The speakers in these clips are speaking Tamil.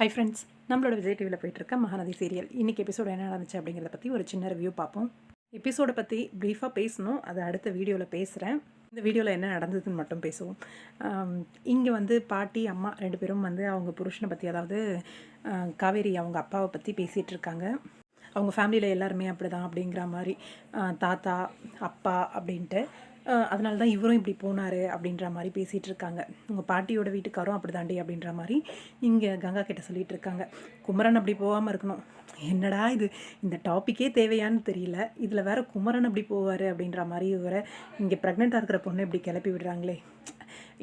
ஹை ஃப்ரெண்ட்ஸ் நம்மளோட விஜய் டிவியில் போயிட்டுருக்க மகாநதி சீரியல் இன்றைக்கி எபிசோடு என்ன நடந்துச்சு அப்படிங்கிறத பற்றி ஒரு சின்ன ரிவ்யூ பார்ப்போம். எபிசோடை பற்றி ப்ரீஃபாக பேசணும். அதை அடுத்த வீடியோவில் பேசுகிறேன் இந்த வீடியோவில் என்ன நடந்ததுன்னு மட்டும் பேசுவோம். இங்கே வந்து பாட்டி அம்மா ரெண்டு பேரும் வந்து அவங்க புருஷனை பற்றி அதாவது காவேரி அவங்க அப்பாவை பற்றி பேசிகிட்டு இருக்காங்க. அவங்க ஃபேமிலியில் எல்லாருமே அப்படி தான் அப்படிங்கிற மாதிரி தாத்தா அப்பா அப்படின்ட்டு. அதனால தான் இவரும் இப்படி போனார் அப்படின்ற மாதிரி பேசிகிட்டு இருக்காங்க உங்கள் பாட்டியோட வீட்டுக்காரும் அப்படி தாண்டி அப்படின்ற மாதிரி இங்கே கங்கா கிட்ட சொல்லிகிட்டு இருக்காங்க குமரன் அப்படி போகாமல் இருக்கணும். என்னடா இது? இந்த டாப்பிக்கே தேவையான்னு தெரியல. இதில் வேற குமரன் அப்படி போவார் அப்படின்ற மாதிரி இவரை இங்கே ப்ரெக்னெண்ட்டாக இருக்கிற பொண்ணை இப்படி கிளப்பி விடுறாங்களே.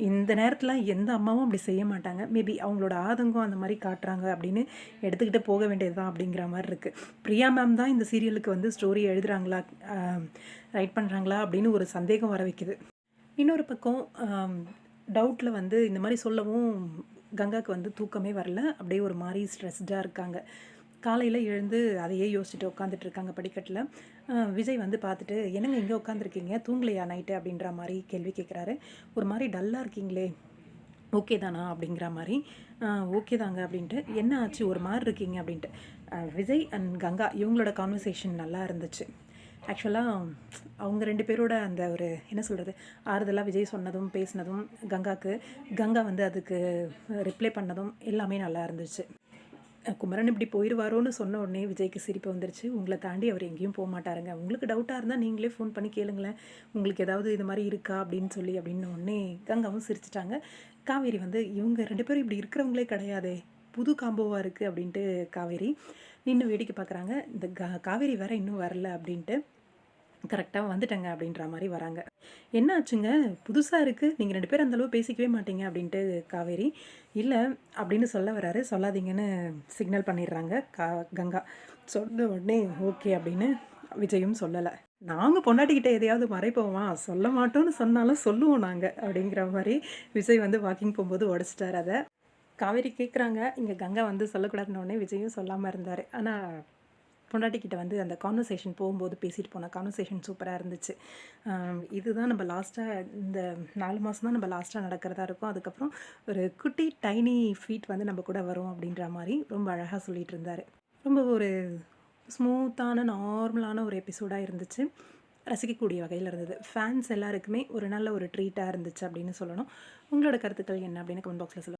இந்த நேரத்தில் எந்த அம்மாவும் அப்படி செய்ய மாட்டாங்க. மேபி அவங்களோட ஆதங்கம் அந்த மாதிரி காட்டுறாங்க அப்படின்னு எடுத்துக்கிட்டு போக வேண்டியது தான் அப்படிங்கிற மாதிரி இருக்குது பிரியா மேம் தான் இந்த சீரியலுக்கு வந்து ஸ்டோரி எழுதுறாங்களா ரைட் பண்ணுறாங்களா அப்படின்னு ஒரு சந்தேகம் வர வைக்குது. இன்னொரு பக்கம் டவுட்டில் வந்து இந்த மாதிரி சொல்லவும் கங்காவுக்கு வந்து தூக்கமே வரல. அப்படியே ஒரு மாதிரி ஸ்ட்ரெஸ்டாக இருக்காங்க. காலையில் எழுந்து அதையே யோசிச்சுட்டு உட்காந்துட்டு இருக்காங்க படிக்கட்டில் விஜய் வந்து பார்த்துட்டு என்னங்க இங்கே உட்காந்துருக்கீங்க தூங்கலையா நைட்டு? அப்படின்ற மாதிரி கேள்வி கேட்குறாரு ஒரு மாதிரி டல்லாக இருக்கீங்களே. ஓகே தானா? அப்படிங்கிற மாதிரி ஓகே தாங்க அப்படின்ட்டு என்ன ஆச்சு? ஒரு மாதிரி இருக்கீங்க? அப்படின்ட்டு. விஜய் அண்ட் கங்கா இவங்களோட கான்வர்சேஷன் நல்லா இருந்துச்சு. ஆக்சுவலாக அவங்க ரெண்டு பேரோட அந்த ஒரு என்ன சொல்கிறது ஆறுதலாக விஜய் சொன்னதும் பேசினதும் கங்காக்கு கங்கா வந்து அதுக்கு ரிப்ளை பண்ணதும் எல்லாமே நல்லா இருந்துச்சு. குமரன் இப்படி போயிடுவாரோன்னு சொன்ன உடனே விஜய்க்கு சிரிப்பு வந்துருச்சு. உங்களை தாண்டி அவர் எங்கேயும் போக மாட்டாருங்க. உங்களுக்கு டவுட்டாக இருந்தால் நீங்களே ஃபோன் பண்ணி கேளுங்களேன். உங்களுக்கு ஏதாவது இது மாதிரி இருக்கா அப்படின்னு சொல்லி அப்படின்னு உடனே கங்காவும் சிரிச்சிட்டாங்க. காவேரி வந்து இவங்க ரெண்டு பேரும் இப்படி இருக்கிறவங்களே கிடையாதே. புது காம்போவாக இருக்குது அப்படின்ட்டு காவேரி நின்று வேடிக்கை பார்க்குறாங்க. இந்த கா காவேரி வேற இன்னும் வரல அப்படின்ட்டு கரெக்டாக வந்துட்டேங்க அப்படின்ற மாதிரி வராங்க. என்ன ஆச்சுங்க? புதுசாக இருக்குது நீங்கள் ரெண்டு பேரும் அந்தளவு பேசிக்கவே மாட்டீங்க அப்படின்ட்டு காவேரி. இல்லை அப்படின்னு சொல்ல வராரு. சொல்லாதீங்கன்னு சிக்னல் பண்ணிடுறாங்க கா கங்கா. சொன்ன உடனே ஓகே அப்படின்னு விஜயும் சொல்லலை. நாங்கள் பொண்டாட்டிக்கிட்ட எதையாவது மறைப்போமா? சொல்ல மாட்டோம்னு சொன்னாலும் சொல்லுவோம் நாங்கள் அப்படிங்கிற மாதிரி விஜய் வந்து வாக்கிங் போகும்போது உடச்சிட்டார் அதை. காவேரி கேட்குறாங்க இங்கே கங்கா வந்து சொல்லக்கூடாதுன்னு உடனே விஜயும் சொல்லாமல் இருந்தார். ஆனால் பொண்டாட்டிக்கிட்ட வந்து அந்த கான்வர்சேஷன் போகும்போது பேசிட்டு போன கான்வர்சேஷன் சூப்பராக இருந்துச்சு. இதுதான் நம்ம லாஸ்ட்டாக இந்த நாலு மாதம் தான் நம்ம லாஸ்ட்டாக நடக்கிறதா இருக்கும். அதுக்கப்புறம் ஒரு குட்டி டைனி ஃபீட் வந்து நம்ம கூட வரும் அப்படின்ற மாதிரி ரொம்ப அழகாக சொல்லிட்டு இருந்தார். ரொம்ப ஒரு ஸ்மூத்தான நார்மலான ஒரு எபிசோடாக இருந்துச்சு. ரசிக்கக்கூடிய வகையில் இருந்தது. ஃபேன்ஸ் எல்லாருக்குமே ஒரு நல்ல ஒரு ட்ரீட்டாக இருந்துச்சு அப்படின்னு சொல்லணும். உங்களோட கருத்துக்கள் என்ன அப்படின்னு கமெண்ட் பாக்ஸில் சொல்லுங்கள்